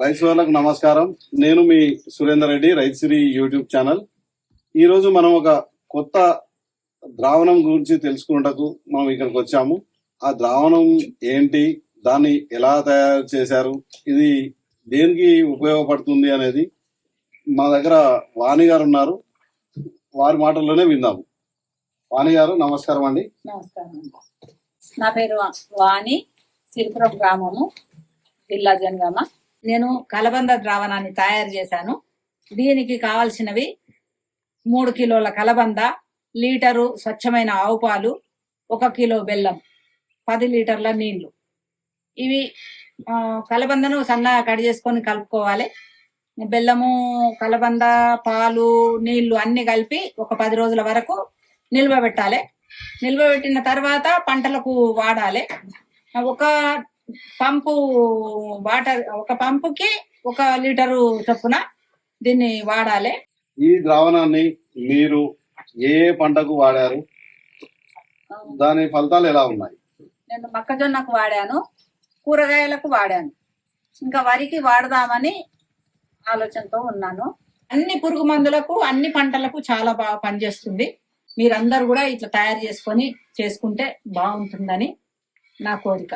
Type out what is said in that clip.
రైతు సోదరులకు నమస్కారం. నేను మీ సురేందర్ రెడ్డి రైతుశ్రీ యూట్యూబ్ ఛానల్. ఈరోజు మనం ఒక కొత్త ద్రావణం గురించి తెలుసుకున్నటకు మనం ఇక్కడికి వచ్చాము. ఆ ద్రావణం ఏంటి? దాన్ని ఎలా తయారు చేశారు? ఇది దేనికి ఉపయోగపడుతుంది అనేది మా దగ్గర వాణి గారు ఉన్నారు. వారి మాటల్లోనే విందాము వాణి గారు నమస్కారం అండి. నమస్కారం నా పేరు వాణి సిరిపురం గ్రామము జిల్లా జనగామ. నేను కలబంద ద్రావణాన్ని తయారు చేశాను. దీనికి కావలసినవి మూడు కిలోల కలబంద లీటరు స్వచ్ఛమైన ఆవు పాలు ఒక కిలో బెల్లం పది లీటర్ల నీళ్ళు. ఇవి కలబందను సన్నగా కట్ చేసుకొని కలుపుకోవాలి. బెల్లము కలబంద పాలు నీళ్ళు అన్ని కలిపి ఒక పది రోజుల వరకు నిల్వ పెట్టాలి నిల్వ పెట్టిన తర్వాత పంటలకు వాడాలి. ఒక పంపు వాటర్ ఒక పంపుకి ఒక లీటరు చొప్పున దీన్ని వాడాలి. ఈ ద్రావణాన్ని మీరు ఏ పంటకు వాడారు? దాని ఫలితాలు ఎలా ఉన్నాయి? నేను మొక్కజొన్నకు వాడాను కూరగాయలకు వాడాను. ఇంకా వరికి వాడదామని ఆలోచనతో ఉన్నాను. అన్ని పురుగు మందులకు అన్ని పంటలకు చాలా బాగా పనిచేస్తుంది. మీరందరూ కూడా ఇట్లా తయారు చేసుకొని చేసుకుంటే బాగుంటుందని నా కోరిక.